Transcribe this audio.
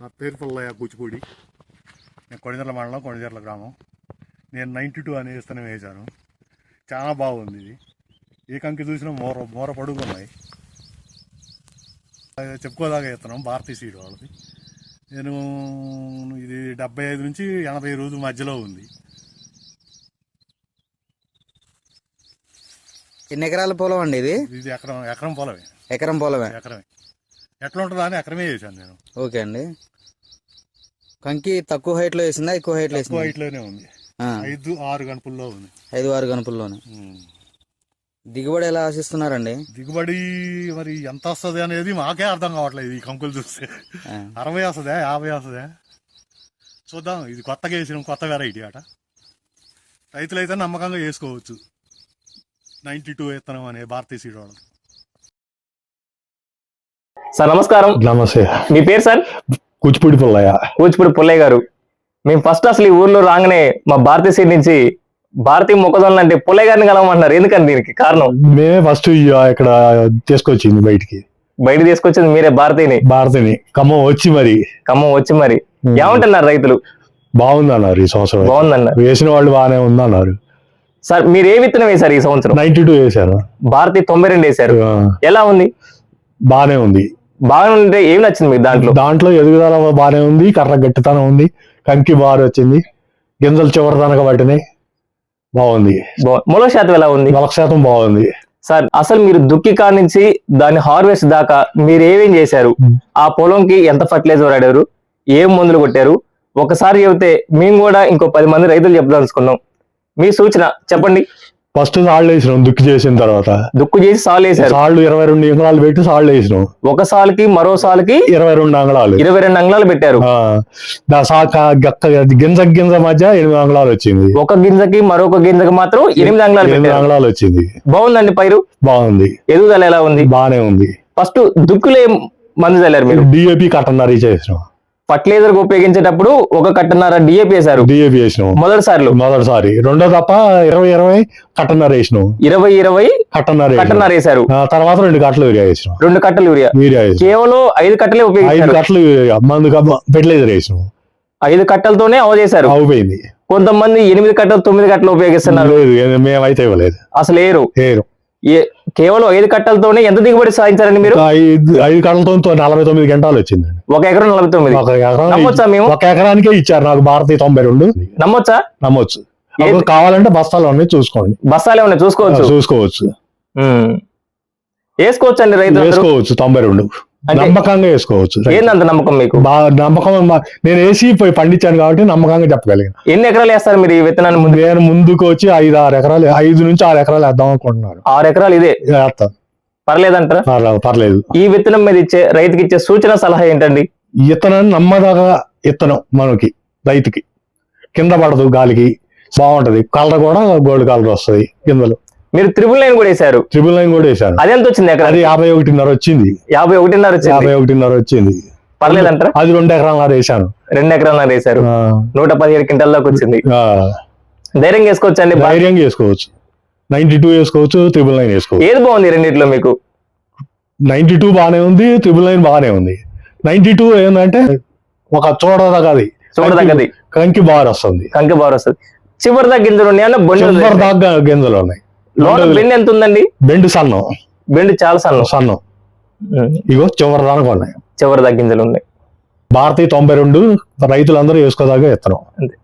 నా పేరు పుల్లయ్య కూచిపూడి. నేను కొణిదర్ల మండలం కొణిదర్ల గ్రామం. నేను నైంటీ టూ అనే విత్తనం వేశాను. చాలా బాగుంది ఇది. ఏ కంకి చూసినా మోర మోర పడుకున్నాయి అది చెప్పుకోదాకా విత్తనం భారతీయ సీడ్ వాళ్ళది. నేను ఇది డెబ్బై ఐదు నుంచి ఎనభై రోజుల మధ్యలో ఉంది. ఎన్ని ఎకరాల పొలం అండి ఇది? ఇది ఎకరం ఎకరం పొలమే. ఎకరం పొలమే. ఎకరమే. ఎట్లా ఉంటుందా అని ఎకరమే చేశాను నేను. ఓకే అండి. కంకి తక్కువ హైట్లో వేసిందా ఎక్కువ హైట్లో తక్కువ వేసిందా? హైట్లోనే ఉంది. ఆ, ఐదు ఆరు గంటల్లో ఉంది. ఐదు ఆరు గనుపుల్లోనే ఉమ్. దిగుబడి ఎలా ఆశిస్తున్నారండి? దిగుబడి మరి ఎంత వస్తుంది అనేది మాకే అర్థం కావట్లేదు ఈ కంకులు చూస్తే. ఆ, అరవై వస్తుందా యాభై వస్తుందా? చూద్దాం ఇది కొత్తగా వేసిన కొత్త వెరైటీ అట. రైతులైతే నమ్మకంగా చేసుకోవచ్చు నైంటీ టూ విత్తనం అనే భారతీయ సీడ్ వాళ్ళు సార్ నమస్కారం. నమస్తే. మీ పేరు సార్? కూచిపూడి పుల్లయ్య. కూచిపూడి పుల్లయ్య గారు. మేము ఫస్ట్ అసలు ఈ ఊర్లో రాగానే మా భారతీయ సైడ్ నుంచి భారతీయ మొక్కజొన్నలు అంటే పుల్లయ్య గారిని కలవమంటున్నారు. ఎందుకని దీనికి కారణం? మేమే ఫస్ట్ ఇక్కడ తీసుకొచ్చింది బయటికి. బయట తీసుకొచ్చింది మీరే భారతీయని భారతిని. ఖమ్మం వచ్చి మరి. ఖమ్మం వచ్చి మరి. ఏమంటున్నారు రైతులు? బాగుంది అన్నారు ఈ సంవత్సరం బాగుందన్నారు. వేసిన వాళ్ళు బాగానే ఉంది అన్నారు సార్ మీరు ఏ విత్తనం వేశారు ఈ సంవత్సరం? నైన్టీ టూ వేశారు. భారతీయ తొంభై రెండు వేశారు. ఎలా ఉంది? బాగానే ఉంది. బాగా ఉంటే ఏం నచ్చింది మీకు దాంట్లో? దాంట్లో ఎదుగుదల బాగానే ఉంది కర్ర గట్టితనం ఉంది కంకి బారు వచ్చింది గింజలు చివరిదనక పట్టినాయి బాగుంది. బా- మూల శాతం ఎలా ఉంది? నలభై శాతం బాగుంది. సార్ అసలు మీరు దుక్కి కాడ నుంచి దాని హార్వెస్ట్ దాకా మీరు ఏమేం చేశారు. ఆ పొలంకి ఎంత ఫర్టిలైజర్ వాడారు? ఏం మందులు కొట్టారు? ఒకసారి చెబితే మేము కూడా ఇంకో పది మంది రైతులు చెప్పదలుచుకున్నాం. మీ సూచన చెప్పండి. ఫస్ట్ సాళ్ళు వేసినాం దుక్కి చేసిన తర్వాత. దుక్కు చేసి సాల్ వేశారు. సాళ్ళు ఇరవై రెండు అంగళాలు పెట్టి సాళ్ళు వేసినాం. ఒక సాల్కి మరో సాల్కి ఇరవై రెండు అంగళాలు. ఇరవై రెండు అంగుళాలు పెట్టారు. సాక గక్క గింజ గింజ మధ్య ఎనిమిది అంగళాలు వచ్చింది. ఒక గింజకి మరొక గింజకి మాత్రం ఎనిమిది అంగుళాలు ఎనిమిది అంగళాలు వచ్చింది. బాగుందండి పైరు? బాగుంది. ఎదుగుదల ఎలా ఉంది? బాగానే ఉంది. ఫస్ట్ దుక్కులు మందు చల్లారు మీరు. డిఏపి కట్టన్నర చేసినాం. ఫర్టిలైజర్ ఉపయోగించేటప్పుడు ఒక కట్టన్నర డిఏపి వేశారు. డిఏపి వేసినాం. మొదటిసారిలో. మొదటిసారి. రెండో తప్ప ఇరవై ఇరవై కట్టన్నర వేసినాం. ఇరవై ఇరవై కట్టన్నర. కట్టన్నర వేశారు. తర్వాత రెండు కట్టలు యూరియా వేసినాం. రెండు కట్టలు యూరియా. యూరియా కేవలం ఐదు కట్టలే ఐదు ఉపయోగించారు కట్టలు యూరియా మందు ఫెర్టిలైజర్ వేసినాం. ఐదు కట్టలతోనే అవ చేశారు. అవుపోయింది కొంతమంది ఎనిమిది కట్టలు తొమ్మిది కట్టలు ఉపయోగిస్తున్నారు. లేదు మేమైతే ఇవ్వలేదు. అసలు ఏరు ఏరు ఏ- కేవలం ఐదు కట్టలతోనే ఎంత దిగుబడి సాధించారండి మీరు? ఐదు కట్టలతో నలభై తొమ్మిది గంటలు వచ్చిందండి. ఒక ఎకరం నలభై తొమ్మిది. నమ్మొచ్చా మేము? ఒక ఎకరానికే ఇచ్చారు నాకు భారతీయ తొంభై రెండు. నమ్మొచ్చా? నమ్మొచ్చు. కావాలంటే బస్తాలు ఉన్నాయి చూసుకోండి. బస్సాలే ఉన్నాయి చూసుకోవచ్చు. చూసుకోవచ్చు. వేసుకోవచ్చు అండి అందరూ. వేసుకోవచ్చు తొంభై రెండు. నమ్మకంగా వేసుకోవచ్చు. ఏందంత నమ్మకం మీకు? నమ్మకం నేను వేసి పోయి పండించాను కాబట్టి నమ్మకంగా చెప్పగలిగాను. ఎన్ని ఎకరాలు వేస్తారు మీరు ఈ విత్తనాన్ని ముందు? నేను ముందుకు వచ్చి ఐదు ఆరు ఎకరాలు ఐదు నుంచి ఆరు ఎకరాలు వేద్దాం అనుకుంటున్నాను. ఆరు ఎకరాలు ఇదే? వేస్తాను పర్లేదంటారా? పర్లేదు. ఈ విత్తనం మీద ఇచ్చే రైతుకి ఇచ్చే సూచన సలహా ఏంటండి? ఇత్తనాన్ని నమ్మదగా ఇత్తనం మనకి రైతుకి. కింద పడదు గాలికి బాగుంటది. కలర్ కూడా గోల్డ్ కలర్ వస్తది కిందలో మీరు త్రిబుల్ లైన్ కూడా వేశారు. ట్రిపుల్ లైన్ కూడా వేశాను. అది ఎంత వచ్చింది ఎకరా అది యాభై ఒకటిన్నర వచ్చింది. యాభై ఒకటిన్నర వచ్చింది. యాభై ఒకటిన్నర వచ్చింది. పర్లేదంటారా? అది రెండు ఎకరాలు వేశాను. రెండు ఎకరాలు వేశారు. ఆ, నూట పదిహేడు క్వింటల్ దాకా వచ్చింది. ఆ, ధైర్యంగా వేసుకోవచ్చు అండి ధైర్యంగా వేసుకోవచ్చు నైన్టీ టూ వేసుకోవచ్చు ట్రిపుల్ నైన్ వేసుకోవచ్చు. ఏది బాగుంది రెండిట్లో మీకు? నైన్టీ టూ బాగానే ఉంది ట్రిపుల్ నైన్ బాగానే ఉంది. నైన్టీ టూ ఏంటంటే ఒక చూడదగది చూడదగ్గది కంకి బాగా వస్తుంది. కంకి బాగా వస్తుంది. చివరి దగ్గర గింజలు ఉన్నాయన్న బొండు చివరి దాకా గింజలు ఉన్నాయి. లోన బెండ్ ఎంత ఉందండి బెండు సన్నం. బెండ్ చాలా సన్నం. సన్నం. ఉమ్. ఇగో చివరి దాకా ఉన్నాయి చివరి దగ్గర గింజలు ఉన్నాయి. భారతీయ తొంభై రెండు రైతులందరూ వేసుకోదాకా ఇత్తనం అంతే.